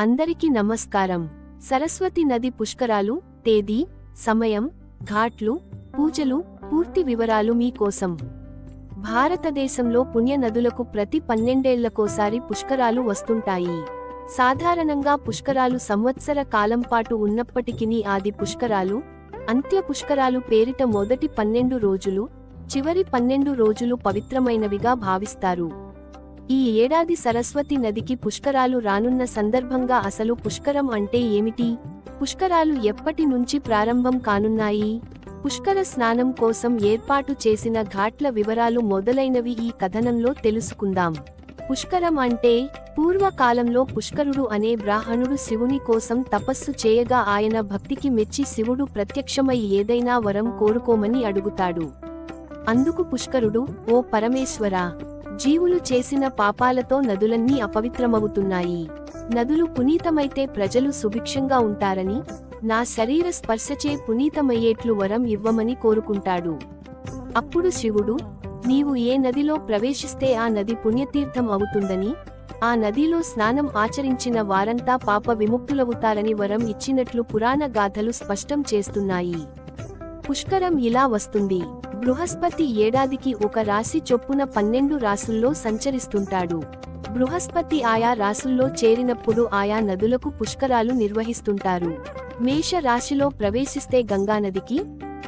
అందరికీ నమస్కారం. సరస్వతి నది పుష్కరాలు తేదీ సమయం ఘాట్లు పూజలు పూర్తి వివరాలు మీకోసం. భారతదేశంలో పుణ్య నదులకు ప్రతి పన్నెండేళ్ళకోసారి పుష్కరాలు వస్తుంటాయి. సాధారణంగా పుష్కరాలు సంవత్సర కాలం పాటు ఉన్నప్పటికీ ఆది పుష్కరాలు అంత్య పుష్కరాలు పేరిట మొదటి పన్నెండు రోజులు చివరి పన్నెండు రోజులు పవిత్రమైనవిగా భావిస్తారు. ఈ ఏడాది సరస్వతి నదికి పుష్కరాలు రానున్న సందర్భంగా అసలు పుష్కరం అంటే ఏమిటి? పుష్కరాలు ఎప్పటి నుంచి ప్రారంభం కానున్నాయి? పుష్కర స్నానం కోసం ఏర్పాటు చేసిన ఘాట్ల వివరాలు మొదలైనవి ఈ కథనంలో తెలుసుకుందాం. పుష్కరం అంటే పూర్వకాలంలో పుష్కరుడు అనే బ్రాహ్మణుడు శివుని కోసం తపస్సు చేయగా ఆయన భక్తికి మెచ్చి శివుడు ప్రత్యక్షమై ఏదైనా వరం కోరుకోమని అడుగుతాడు. అందుకు పుష్కరుడు ఓ పరమేశ్వరా జీవులు చేసిన పాపాలతో నదులన్నీ అపవిత్రమవుతున్నాయి. నదులు పునీతమైతే ప్రజలు సుభిక్షంగా ఉంటారని నా శరీర స్పర్శచే పునీతమయ్యేట్లు వరం ఇవ్వమని కోరుకుంటాడు. అప్పుడు శివుడు నీవు ఏ నదిలో ప్రవేశిస్తే ఆ నది పుణ్యతీర్థం అవుతుందని ఆ నదిలో స్నానం ఆచరించిన వారంతా పాప విముక్తులవుతారని వరం ఇచ్చినట్లు పురాణ గాథలు స్పష్టం చేస్తున్నాయి. పుష్కరం ఇలా వస్తుంది. బృహస్పతి ఏడాదికి ఒక రాశి చొప్పున పన్నెండు రాసుల్లో సంచరిస్తుంటాడు. బృహస్పతి ఆయా రాసుల్లో చేరినప్పుడు ఆయా నదులకు పుష్కరాలు నిర్వహిస్తుంటారు. మేష రాశిలో ప్రవేశిస్తే గంగానదికి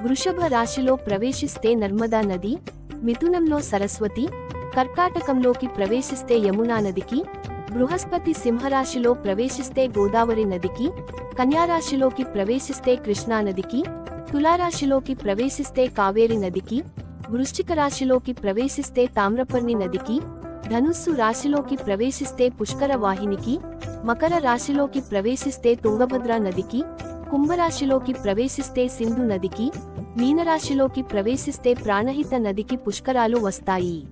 వృషభ రాశిలో ప్రవేశిస్తే నర్మదా నది మిథునంలో సరస్వతి కర్కాటకంలోకి ప్రవేశిస్తే యమునా నదికి బృహస్పతి సింహరాశిలో ప్రవేశిస్తే గోదావరి నదికి కన్యారాశిలోకి ప్రవేశిస్తే కృష్ణానదికి తులారాశిలోకి ప్రవేశిస్తే కావేరి నదికి వృశ్చిక రాశిలోకి ప్రవేశిస్తే తామ్రపర్ణి నదికి ధనుస్సు రాశిలోకి ప్రవేశిస్తే పుష్కర వాహినికి మకర రాశిలోకి ప్రవేశిస్తే తుంగభద్ర నదికి కుంభరాశిలోకి ప్రవేశిస్తే సింధు నదికి మీనరాశిలోకి ప్రవేశిస్తే ప్రాణహిత నదికి పుష్కరాలు వస్తాయి.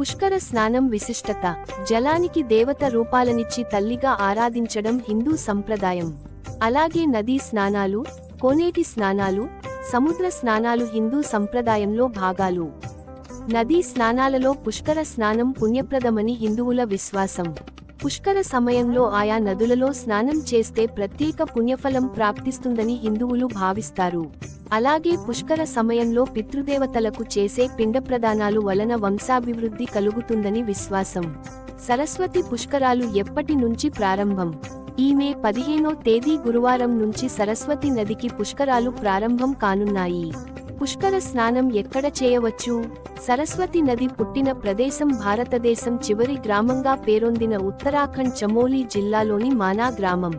పుష్కర స్నానం విశిష్టత జలానికి దేవత రూపాలనిచ్చి తల్లిగా ఆరాధించడం హిందూ సంప్రదాయం. అలాగే నదీ స్నానాలు కోనేటి స్నానాలు సముద్ర స్నానాలు హిందూ సంప్రదాయంలో భాగాలు. నదీ స్నానాలలో పుష్కర స్నానం పుణ్యప్రదమని హిందువుల విశ్వాసం. పుష్కర సమయంలో ఆయా నదులలో స్నానం చేస్తే ప్రత్యేక పుణ్యఫలం ప్రాప్తిస్తుందని హిందువులు భావిస్తారు. అలాగే పుష్కర సమయంలో పితృదేవతలకు చేసే పిండ ప్రదానాలు వలన వంశాభివృద్ధి కలుగుతుందని విశ్వాసం. సరస్వతి పుష్కరాలు ఎప్పటి నుంచి ప్రారంభం? ఈ మే పదిహేనో తేదీ గురువారం నుంచి సరస్వతి నదికి పుష్కరాలు ప్రారంభం కానున్నాయి. పుష్కర స్నానం ఎక్కడ చేయవచ్చు? సరస్వతి నది పుట్టిన ప్రదేశం భారతదేశం చివరి గ్రామంగా పేరొందిన ఉత్తరాఖండ్ చమోలి జిల్లాలోని మానా గ్రామం.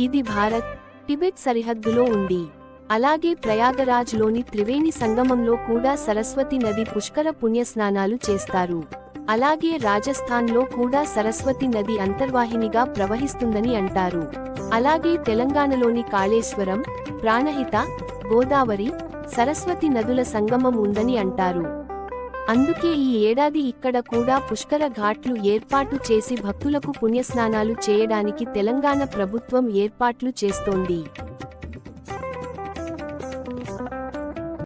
ఇది భారత్ టిబెట్ సరిహద్దులో ఉంది. అలాగే ప్రయాగరాజ్లోని త్రివేణి సంగమంలో కూడా సరస్వతి నది పుష్కర పుణ్యస్నానాలు చేస్తారు. అలాగే రాజస్థాన్లో కూడా సరస్వతి నది అంతర్వాహినిగా ప్రవహిస్తుందని అంటారు. అలాగే తెలంగాణలోని కాళేశ్వరం ప్రాణహిత గోదావరి సరస్వతి నదుల సంగమం ఉందని అంటారు. అందుకే ఈ ఏడాది ఇక్కడ కూడా పుష్కర ఘాట్లు ఏర్పాటు చేసి భక్తులకు పుణ్యస్నానాలు చేయడానికి తెలంగాణ ప్రభుత్వం ఏర్పాట్లు చేస్తోంది.